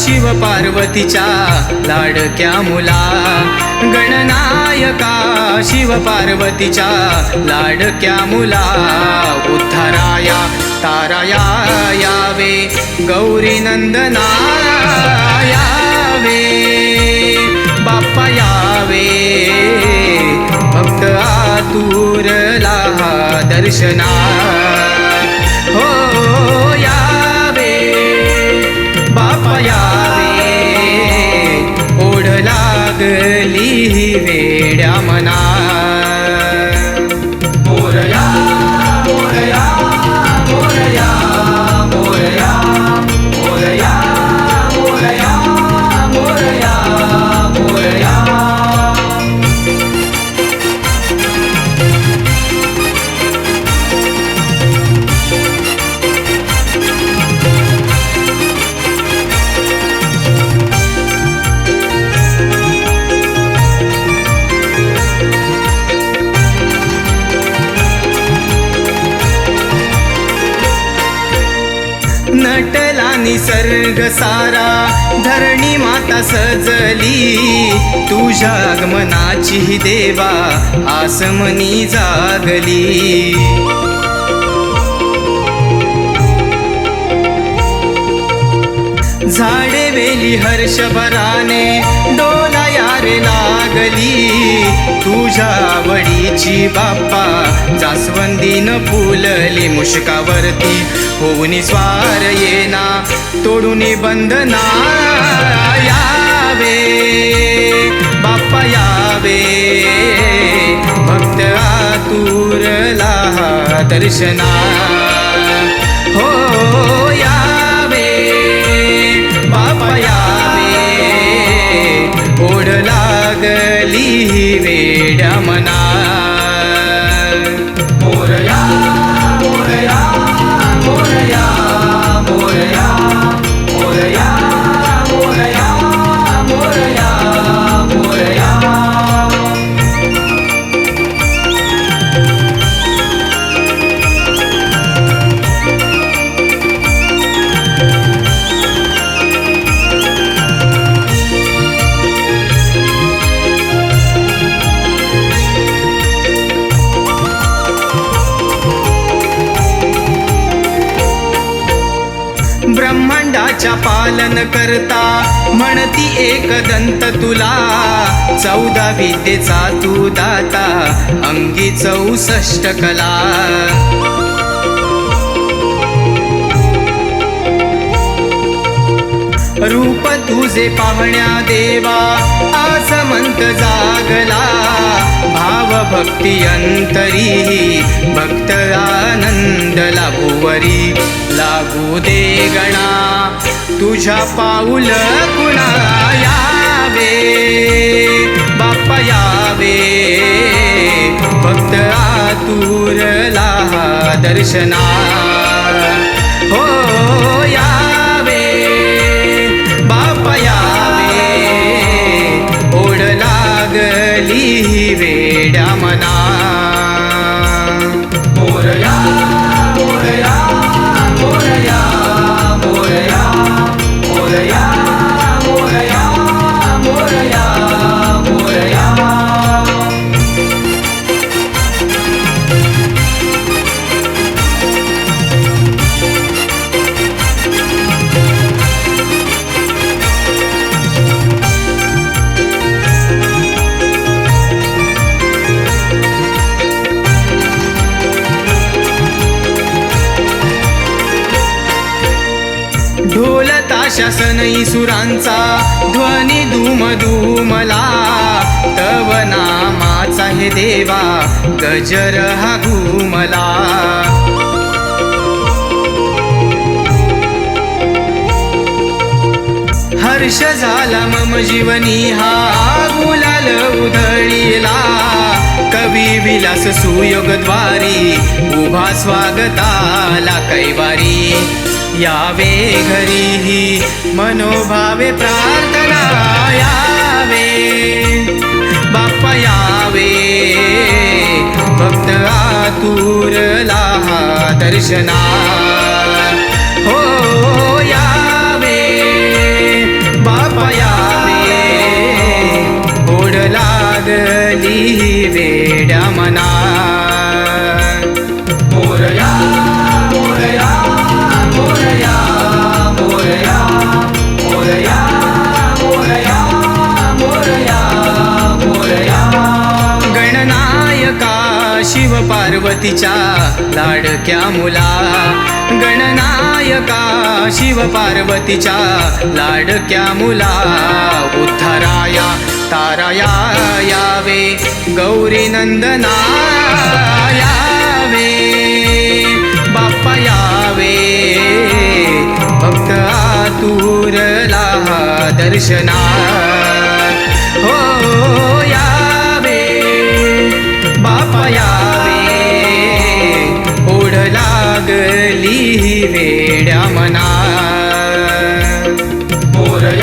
शिव पार्वतीच्या लाडक्या मुला. गणनायका शिव पार्वतीच्या लाडक्या मुला. उद्धाराया ताराया यावे गौरी नंदना यावे बाप्पा यावे. भक्त आतुरला दर्शना निसर्ग सारा. धरणी माता सजली. तुझ्या आगमनाची देवा आसमनी जागली. झाडे वेली हर्षभराने डो यारे लागली. तुझ्या वडीची बाप्पा जास्वंदीन फुलली. मुशकावरती होऊन स्वार येना तोडून बंधना यावे बाप्पा यावे. भक्त आतुरला दर्शना. ब्रह्मांडाच्या पालन करता. म्हणती एक दंत तुला. चौदा विद्येचा तू दाता. अंगी चौसष्ट कला. रूप तुझे पाहण्या देवा आसमंत जागला. भाव भक्ती अंतरी भक्त आनंद लाभूवरी. लागू दे गणा. तुझ्या पाऊल कुणा यावे? बाप्पा यावे. भक्त आतुरला दर्शना शासन सुरांचा ध्वनी धूम धूमला तव नामाचा हे देवा गजर हा घुमला. हर्ष झाला मम जीवनी हा गुलाल उधळीला. कवी विलास सुयोगद्वारी उभा स्वागताला कैवारी. यावे घरी मनोभावे प्रार्थना यावे. बाप्पा यावे. भक्त आतुरला दर्शना शिव पार्वतीच्या लाडक्या मुला. गणनायका शिव पार्वतीच्या लाडक्या मुला. उद्धाराया ताराया यावे. गौरी नंदना यावे. बाप्पा यावे. भक्त आतुरला दर्शना. ಮೂರೈ